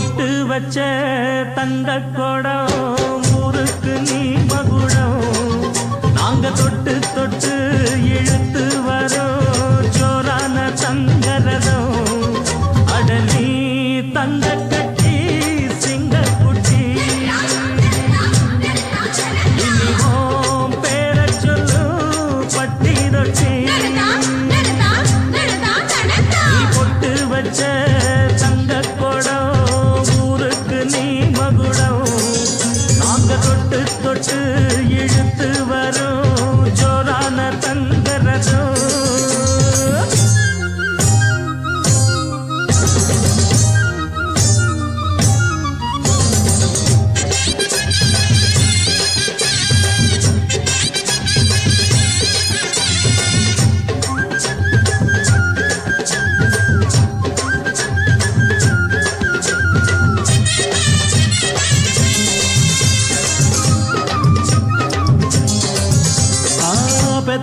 போட்டு வச்ச தந்த கொடம் ஊருக்கு நீ மகுடம். நாங்க தொட்டு தொட்டு இழுத்து வரும் ஜோ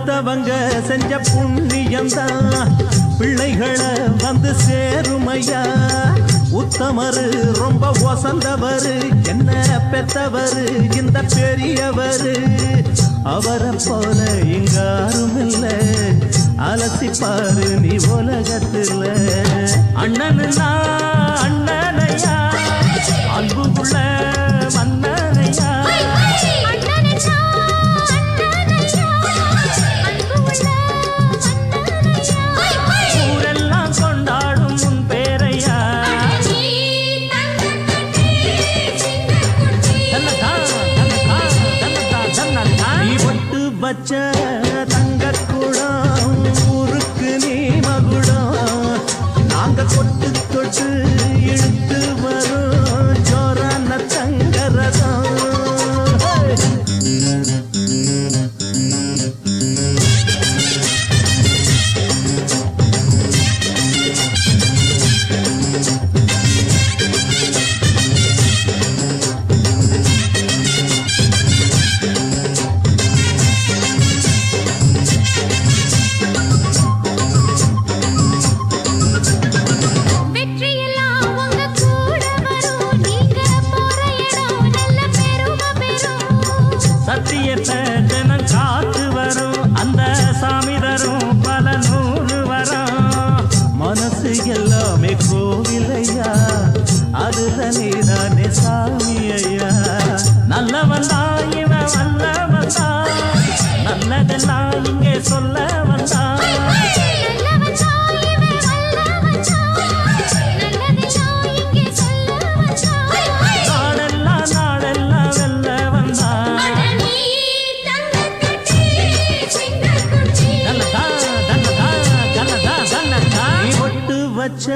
பெத்தவங்க செஞ்ச புண்ணியம்தான். பிள்ளைகளை வந்து சேருமையா? உத்தமரு ரொம்ப வசந்தவரு. என்ன பெத்தவரு? இந்த பெரியவரு. அவரை போல இங்காரும் இல்ல அலசிப்பாரு நீ உலகத்தில். அண்ணன் நான் நீ ஒட்டு வச்ச தங்க குடம் ஊருக்கு நீ மகுடம். நாங்க கொட்டு தொட்டு சத்தியத்தை தினம் காத்து வரும். அந்த சாமி தரும் பல நூறு வரும். மனசு எல்லாமே வச்ச